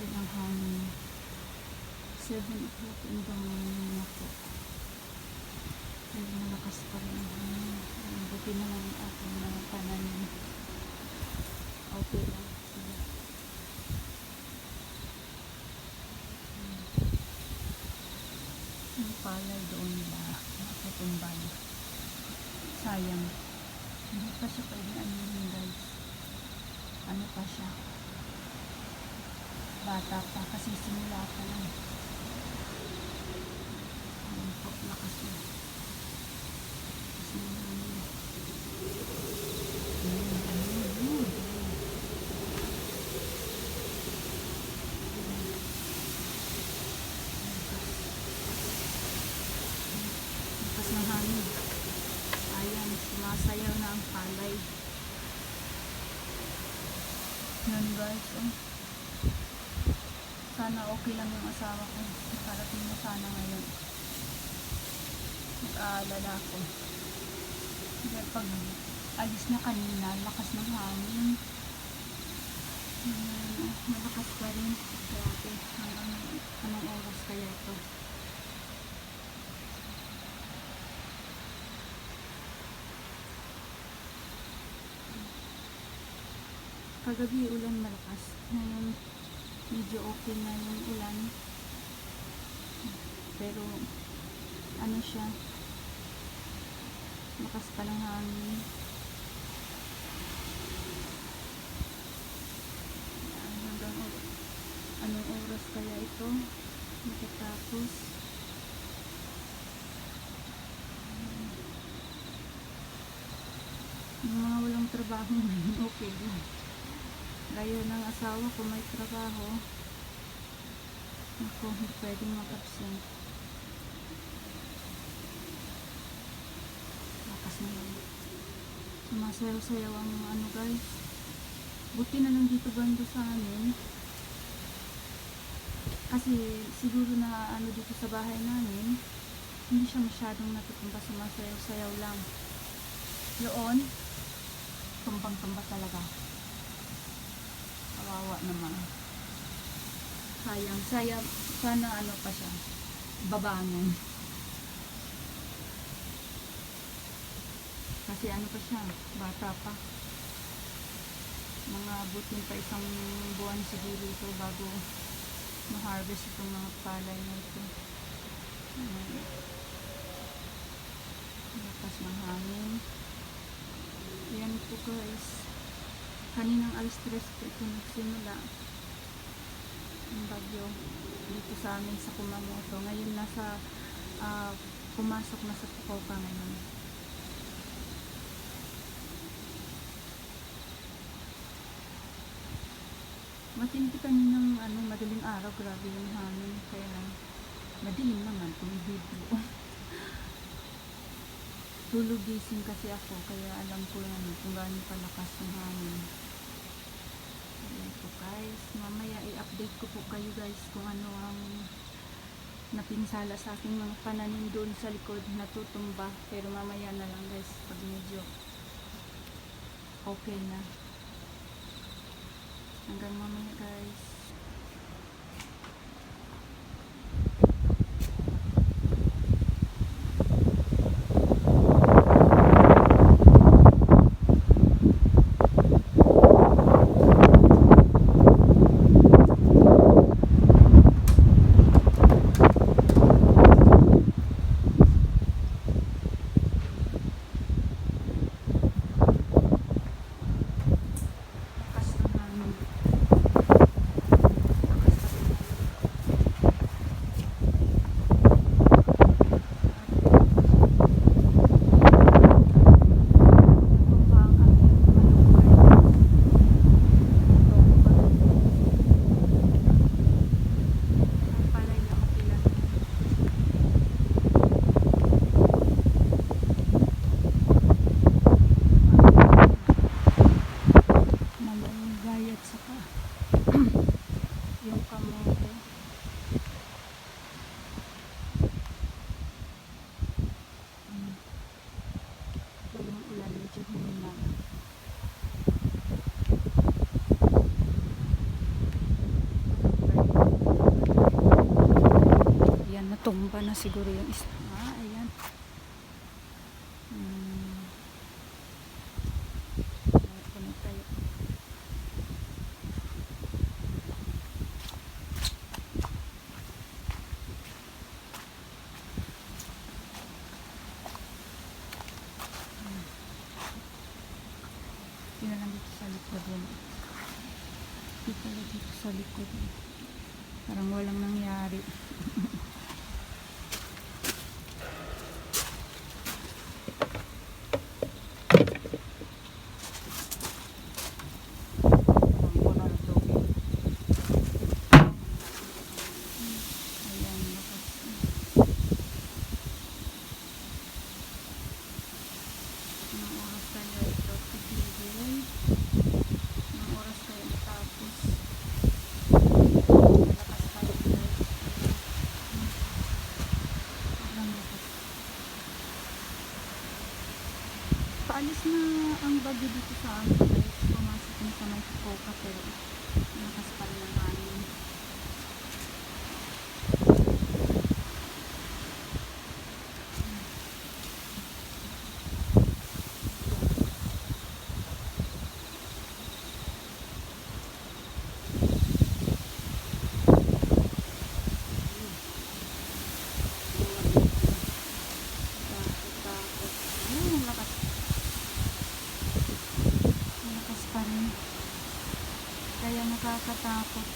rin ang hangin. 7 o'clock in the morning na po. Pero malakas pa rin ang hangin. Ang buti na lang ang aking mga pananim. Okay lang. Yung palay doon na nakatumban. Sayang. Hindi pa siya pwede anuhin guys. Ano pa siya? Bata pa kasi simula pa lang. Lakas na. Ayun. Lakas ng hangin. Ayan, sumasayaw na ang palay. Yan guys, oh. Sana okay lang yung asawa ko. Nakarating na sana ngayon. Nag-aalala ako. Kaya pag alis na kanina, lakas ng hangin. Hmm, malakas pa rin. Grabe, hanggang anong oras kaya ito. Kagabi ulan malakas. Ngayon, medyo okay na yung ulan. Pero, ano siya, lakas pa lang hangin. Hanggang anong oras kaya ito matatapos. Yung mga walang trabaho okay lang. Gaya ng asawa ko may trabaho. Ako, pwedeng mag-absent. Lakas na lang. Sumasayaw-sayaw ang ano guys. Buti na lang dito bando sa amin. Kasi siguro na ano dito sa bahay namin, hindi siya masyadong natutumba sumasayaw-sayaw lang. Doon, tumbang-tumba talaga. Kawawa naman. Sayang. Sayang. Sana ano pa siya. Babangon. Kasi ano pa siya. Bata pa. Mga butin pa isang buwan siguro ito bago ma-harvest itong mga palay na ito. Ayan. Lakas ng hangin. Ayan po guys kaninang alas 3 po ito nagsimula. Ang bagyo dito sa amin sa Kumamoto. Ngayon nasa ah, pumasok na sa Fukuoka ngayon. Matindi kaninang ano, madaling araw. Grabe yung hangin. Kaya lang madilim naman kung video tulog gising kasi ako kaya alam ko yan kung gaano kalakas yung hangin. Ayan po guys. Mamaya i-update ko po kayo guys kung ano ang napinsala sa aking mga pananim doon sa likod. Natutumba pero mamaya na lang guys pag medyo okay na. Hanggang mamaya guys natin. Hmm. Pag na siguro yung isla. sa likod. Parang walang nangyari. Paalis na ang bagyo dito sa amin guys. Pumasok na sa may Fukuoka pero nakaspal na Kaya nakakatakot.